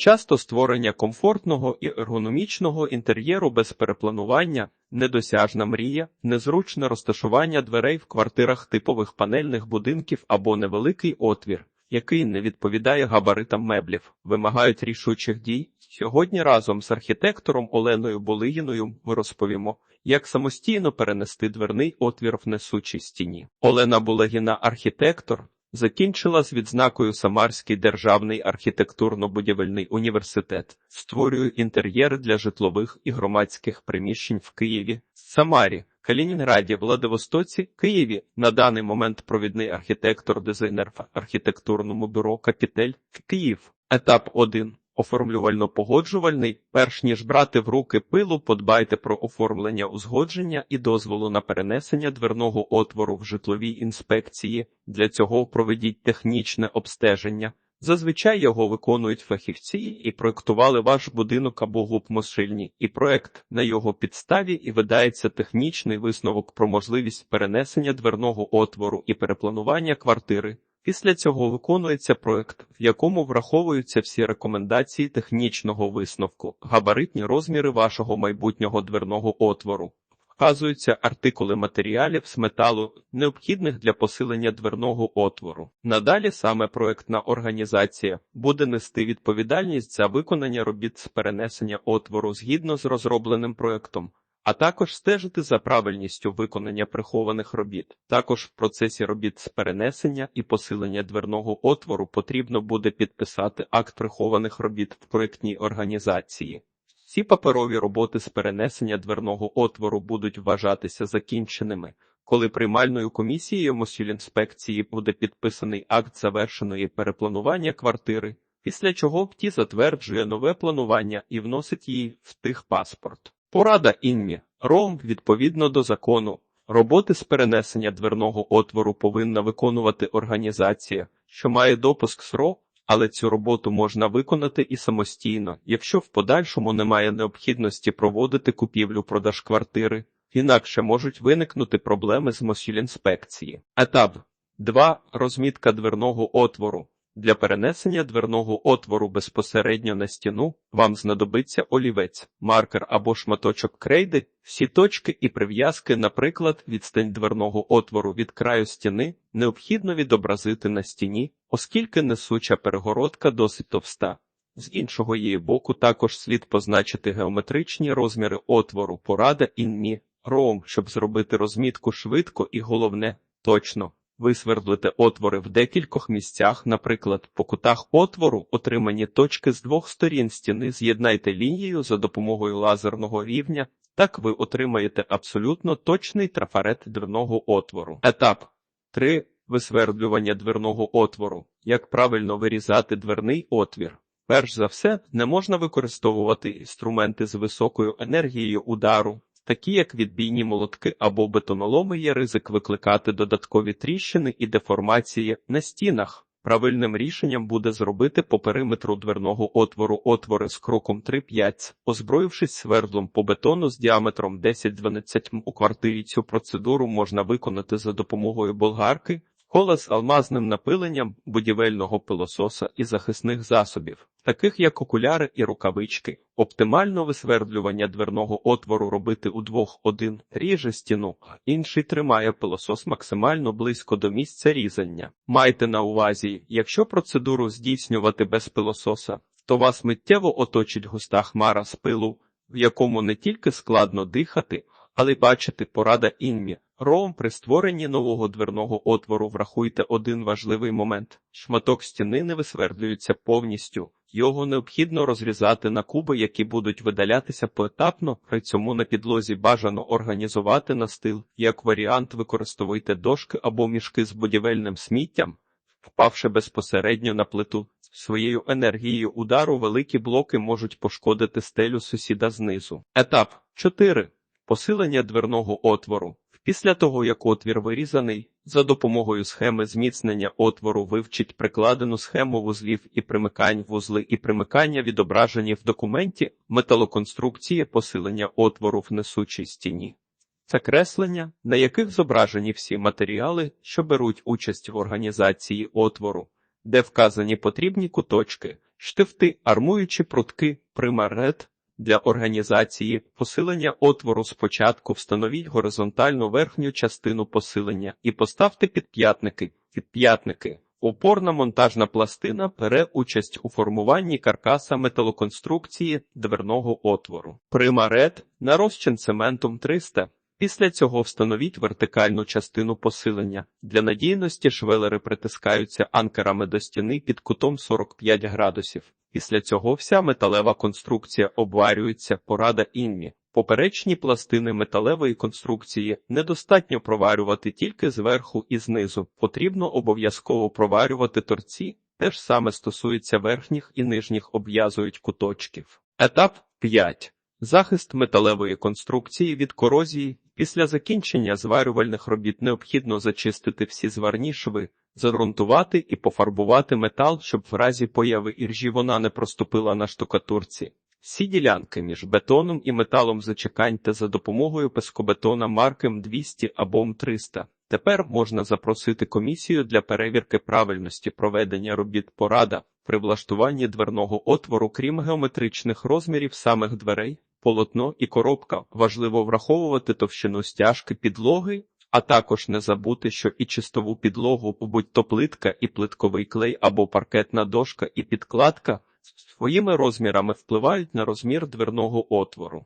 Часто створення комфортного і ергономічного інтер'єру без перепланування, недосяжна мрія, незручне розташування дверей в квартирах типових панельних будинків або невеликий отвір, який не відповідає габаритам меблів, вимагають рішучих дій. Сьогодні разом з архітектором Оленою Болигіною ми розповімо, як самостійно перенести дверний отвір в несучій стіні. Олена Булегіна, архітектор, закінчила з відзнакою Самарський державний архітектурно-будівельний університет, створює інтер'єри для житлових і громадських приміщень в Києві, Самарі, Калінінграді, Владивостоці, Києві. На даний момент провідний архітектор-дизайнер в архітектурному бюро Капітель Київ. Етап 1. Оформлювально-погоджувальний. Перш ніж брати в руки пилу, подбайте про оформлення узгодження і дозволу на перенесення дверного отвору в житловій інспекції. Для цього проведіть технічне обстеження. Зазвичай його виконують фахівці і проектували ваш будинок або губмошильні, і проект на його підставі і видається технічний висновок про можливість перенесення дверного отвору і перепланування квартири. Після цього виконується проект, в якому враховуються всі рекомендації технічного висновку, габаритні розміри вашого майбутнього дверного отвору. Вказуються артикули матеріалів з металу, необхідних для посилення дверного отвору. Надалі саме проектна організація буде нести відповідальність за виконання робіт з перенесення отвору згідно з розробленим проектом а також стежити за правильністю виконання прихованих робіт. Також в процесі робіт з перенесення і посилення дверного отвору потрібно буде підписати акт прихованих робіт в проєктній організації. Ці паперові роботи з перенесення дверного отвору будуть вважатися закінченими, коли приймальною комісією Мосюлінспекції буде підписаний акт завершеної перепланування квартири, після чого ПТІ затверджує нове планування і вносить її в тих паспорт. Порада інмі. Ром, відповідно до закону, роботи з перенесення дверного отвору повинна виконувати організація, що має допуск СРО, але цю роботу можна виконати і самостійно, якщо в подальшому немає необхідності проводити купівлю-продаж квартири, інакше можуть виникнути проблеми з Мосюлінспекції. Етап 2. Розмітка дверного отвору. Для перенесення дверного отвору безпосередньо на стіну вам знадобиться олівець, маркер або шматочок крейди, всі точки і прив'язки, наприклад, відстань дверного отвору від краю стіни, необхідно відобразити на стіні, оскільки несуча перегородка досить товста. З іншого її боку також слід позначити геометричні розміри отвору, порада інмі, роум, щоб зробити розмітку швидко і головне точно. Висвердлите отвори в декількох місцях, наприклад, по кутах отвору отримані точки з двох сторін стіни з'єднайте лінією за допомогою лазерного рівня, так ви отримаєте абсолютно точний трафарет дверного отвору. Етап 3. Висвердлювання дверного отвору. Як правильно вирізати дверний отвір? Перш за все, не можна використовувати інструменти з високою енергією удару, такі як відбійні молотки або бетоноломи, є ризик викликати додаткові тріщини і деформації на стінах. Правильним рішенням буде зробити по периметру дверного отвору отвори з кроком 3-5, озброївшись свердлом по бетону з діаметром 10-12 м. У квартирі цю процедуру можна виконати за допомогою болгарки, кола з алмазним напиленням будівельного пилососа і захисних засобів, таких як окуляри і рукавички. Оптимально висвердлювання дверного отвору робити удвох один ріже стіну, інший тримає пилосос максимально близько до місця різання. Майте на увазі, якщо процедуру здійснювати без пилососа, то вас миттєво оточить густа хмара з пилу, в якому не тільки складно дихати, але й бачити порада інмі. Ром при створенні нового дверного отвору врахуйте один важливий момент: шматок стіни не висвердлюється повністю, його необхідно розрізати на куби, які будуть видалятися поетапно, при цьому на підлозі бажано організувати настил. Як варіант, використовуйте дошки або мішки з будівельним сміттям, впавши безпосередньо на плиту. Своєю енергією удару великі блоки можуть пошкодити стелю сусіда знизу. Етап 4. Посилення дверного отвору. Після того, як отвір вирізаний, за допомогою схеми зміцнення отвору вивчить прикладену схему вузлів і примикань вузли і примикання, відображені в документі металоконструкції посилення отвору в несучій стіні. Це креслення, на яких зображені всі матеріали, що беруть участь в організації отвору, де вказані потрібні куточки, штифти, армуючі прутки, примарет. Для організації посилення отвору спочатку встановіть горизонтальну верхню частину посилення і поставте підп'ятники. Підп'ятники. Опорна монтажна пластина бере участь у формуванні каркаса металоконструкції дверного отвору. Примарет на розчин цементом 300. Після цього встановіть вертикальну частину посилення. Для надійності швелери притискаються анкерами до стіни під кутом 45 градусів. Після цього вся металева конструкція обварюється порада інмі. Поперечні пластини металевої конструкції недостатньо проварювати тільки зверху і знизу. Потрібно обов'язково проварювати торці. Те ж саме стосується верхніх і нижніх обв'язують куточків. Етап 5. Захист металевої конструкції від корозії. Після закінчення зварювальних робіт необхідно зачистити всі зварні шви, загрунтувати і пофарбувати метал, щоб в разі появи іржі вона не проступила на штукатурці. Всі ділянки між бетоном і металом зачеканьте за допомогою пескобетона марки М200 або М300. Тепер можна запросити комісію для перевірки правильності проведення робіт порада при влаштуванні дверного отвору, крім геометричних розмірів самих дверей, полотно і коробка. Важливо враховувати товщину стяжки підлоги, а також не забути, що і чистову підлогу, будь-то плитка і плитковий клей або паркетна дошка і підкладка, своїми розмірами впливають на розмір дверного отвору.